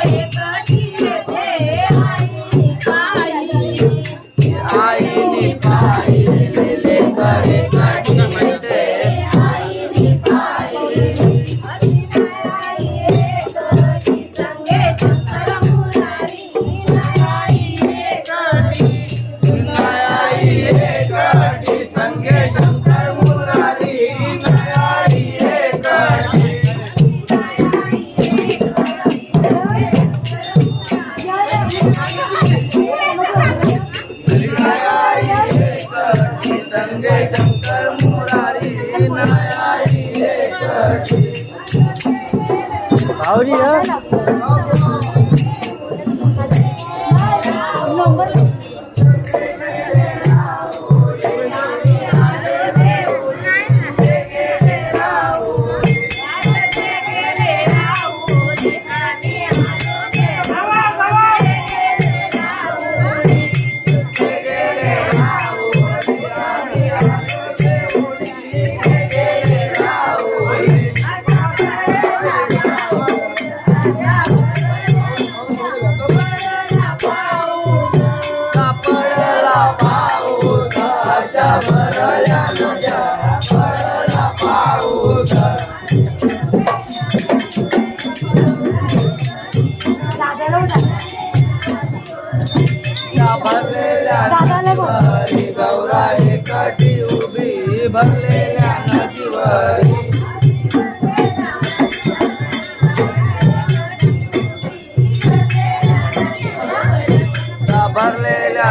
这 一 સંગે શંકર મુરારી હા નંબર पडला पाऊस भरलेल्या नदीवरी एकटी उभी भरलेल्या नदीवरी. भरलेल्या